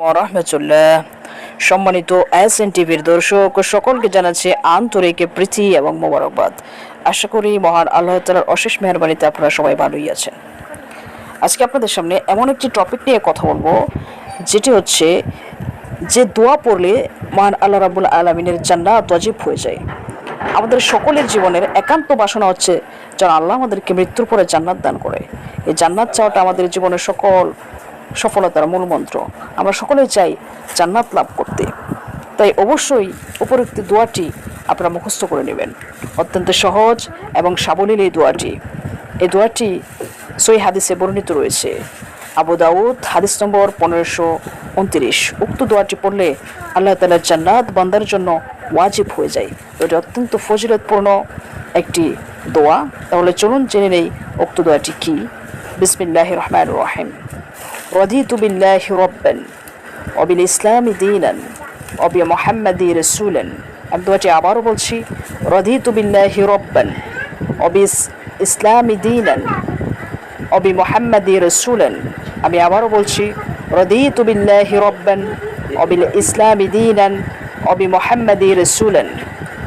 রহমতুল্লাহ সম্মানিত S N টিভির দর্শক, সকলকে জানাচ্ছে আন্তরিক প্রীতি এবং মোবারকবাদ। আশা করি মহান আল্লাহ তালার অশেষ মেহরবানিতে আপনারা সবাই ভালোই আছেন। আজকে আপনাদের সামনে এমন একটি টপিক নিয়ে কথা বলব, যেটি হচ্ছে যে দোয়া পড়লে মহান আল্লাহ রাবুল আলমিনের জান্নাত অজীব হয়ে যায়। আমাদের সকলের জীবনের একান্ত বাসনা হচ্ছে, যেন আল্লাহ আমাদেরকে মৃত্যুর পরে জান্নাত দান করে। এই জান্নাত চাওয়াটা আমাদের জীবনের সকল সফলতার মূল মন্ত্র আমরা সকলেই চাই জান্নাত লাভ করতে। তাই অবশ্যই উপরোক্ত দোয়াটি আপনারা মুখস্থ করে নেবেন। অত্যন্ত সহজ এবং সাবলীল এই দোয়াটি। এই দোয়াটি সই হাদিসে বর্ণিত রয়েছে। আবু দাউদ, হাদিস নম্বর পনেরোশো উনত্রিশ। উক্ত দোয়াটি পড়লে আল্লাহ তালার জান্নাত বান্দার জন্য ওয়াজিব হয়ে যায়। এটি অত্যন্ত ফজিলতপূর্ণ একটি দোয়া। তাহলে চলুন জেনে নেই উক্ত দোয়াটি কি। বিসমিল্লাহ রহমান রহিম رضيت بالله ربا وبالإسلام دينا وبمحمد رسولا আমি দোয়াটি আবারও বলছি رضيت بالله ربا وبالإسلام دينا وبمحمد رسولا আমি আবারও বলছি رضيت بالله ربا وبالإسلام دينا وبمحمد رسولا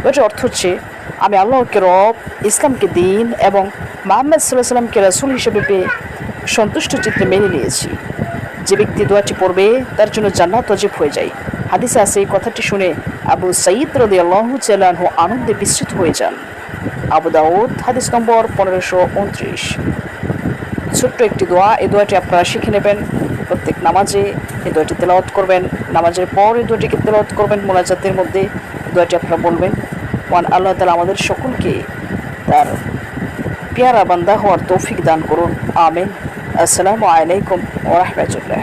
এটার অর্থ হচ্ছে আমি আল্লাহকে রব, ইসলামকে দিন এবং মোহাম্মদ সাল্লাহ সাল্লামকে রাসুল হিসেবে পেয়ে সন্তুষ্ট চিত্রে মেনে নিয়েছি। যে ব্যক্তি দোয়াটি পড়বে, তার জন্য জান্নাত অজীব হয়ে যায়। হাদিসে আছে এই কথাটি শুনে আবু সাইদ রদি আল্লাহ চালানহু আনন্দে বিস্তৃত হয়ে যান। আবু দাউদ, হাদিস নম্বর পনেরোশো উনত্রিশ। ছোট্ট একটি দোয়া, এই দোয়াটি আপনারা শিখে নেবেন। প্রত্যেক নামাজে এই দোয়াটি তেলাওয়াত করবেন। নামাজের পর এই দোয়াটিকে তেলাওয়াত করবেন মোনাজাতের মধ্যে। দোয়াটি আপনারা বলবেন ওয়ান আল্লাহ তালা আমাদের সকলকে তার পেয়ারা বান্দা হওয়ার তৌফিক দান করুন। আমিন। আসসালামু আলাইকুম ওরহমতুল্লাহ